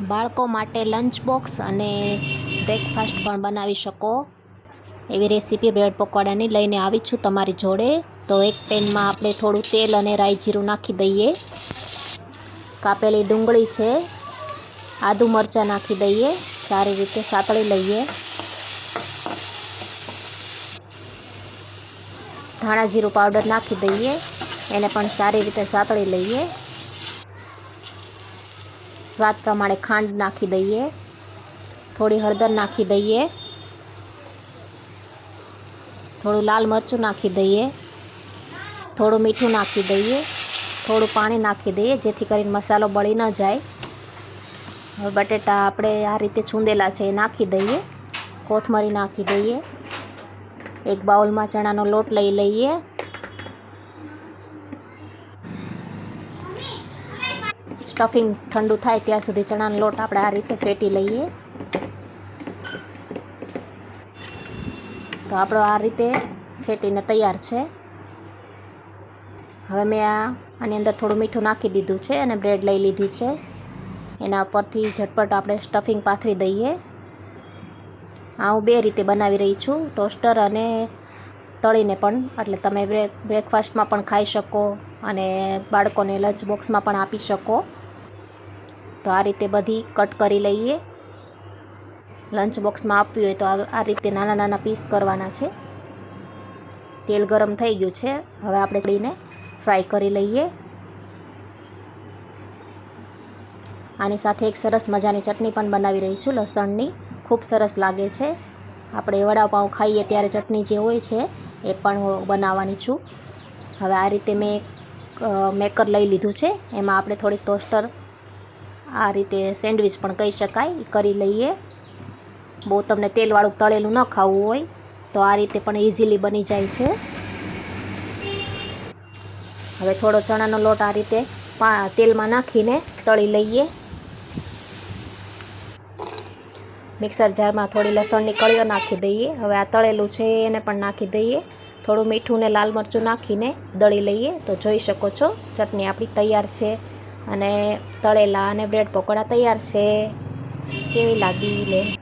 બાળકો માટે lunch box અને બ્રેકફાસ્ટ પણ બનાવી શકો. એવી રેસીપી બ્રેડ પકોડાની લઈને આવી છું તમારી જોડે. તો એક પેનમાં આપણે થોડું તેલ અને રાઈ જીરું નાખી દઈએ. કાપેલી ડુંગળી છે. આદુ મરચાં નાખી દઈએ. સારી રીતે સાતળી લઈએ. ધાણા જીરું પાવડર નાખી દઈએ. એને પણ સારી રીતે સાતળી લઈએ. સ્વાદ પ્રમાણે ખાંડ નાખી દઈએ. થોડી હળદર નાખી દઈએ. થોડું લાલ મરચું નાખી દઈએ. થોડું મીઠું નાખી દઈએ. થોડું પાણી નાખી દઈએ જેથી કરીને મસાલો બળી ન જાય. હવે બટેટા આપણે આ રીતે છૂંદેલા છે એ નાખી દઈએ. કોથમરી નાખી દઈએ. એક બાઉલમાં ચણાનો લોટ લઈ લઈએ. સ્ટફિંગ ઠંડુ થાય ત્યાં સુધી ચણાનો લોટ આપણે આ રીતે ફેટી લઈએ. તો આપણો આ રીતે ફેટીને તૈયાર છે. હવે મેં આ આની અંદર થોડું મીઠું નાખી દીધું છે અને બ્રેડ લઈ લીધી છે. એના ઉપરથી ઝટપટ આપણે સ્ટફિંગ પાથરી દઈએ. આ હું બે રીતે બનાવી રહી છું, ટોસ્ટર અને તળીને પણ. એટલે તમે બ્રેક બ્રેકફાસ્ટમાં પણ ખાઈ શકો અને બાળકોને લંચ બોક્સમાં પણ આપી શકો. તો આ રીતે બધી કટ કરી લઈએ. લંચ બોક્સમાં આપવી હોય તો આ રીતે નાના નાના પીસ કરવાના છે. તેલ ગરમ થઈ ગયું છે. હવે આપણે ચડીને ફ્રાય કરી લઈએ. આની સાથે એક સરસ મજાની ચટણી પણ બનાવી રહી છું લસણની. ખૂબ સરસ લાગે છે. આપણે વડાપાઉં ખાઈએ ત્યારે ચટણી જે હોય છે એ પણ હું બનાવવાની છું. હવે આ રીતે મેં મેકર લઈ લીધું છે. એમાં આપણે થોડીક ટોસ્ટર આ રીતે સેન્ડવિચ પણ કહી શકાય કરી લઈએ. બહુ તમને તેલવાળું તળેલું ન ખાવું હોય, તો આ રીતે પણ ઇઝીલી બની જાય છે. હવે થોડો ચણાનો લોટ આ રીતે તેલમાં નાખીને તળી લઈએ. મિક્સર જારમાં થોડી લસણની કળીઓ નાખી દઈએ. હવે આ તળેલું છે, એને પણ નાખી દઈએ. થોડું મીઠું ને લાલ મરચું નાખીને દળી લઈએ. તો જોઈ શકો છો, ચટણી આપણી તૈયાર છે. અને તળેલા અને બ્રેડ પકોડા તૈયાર છે. કેવી લાગી લે?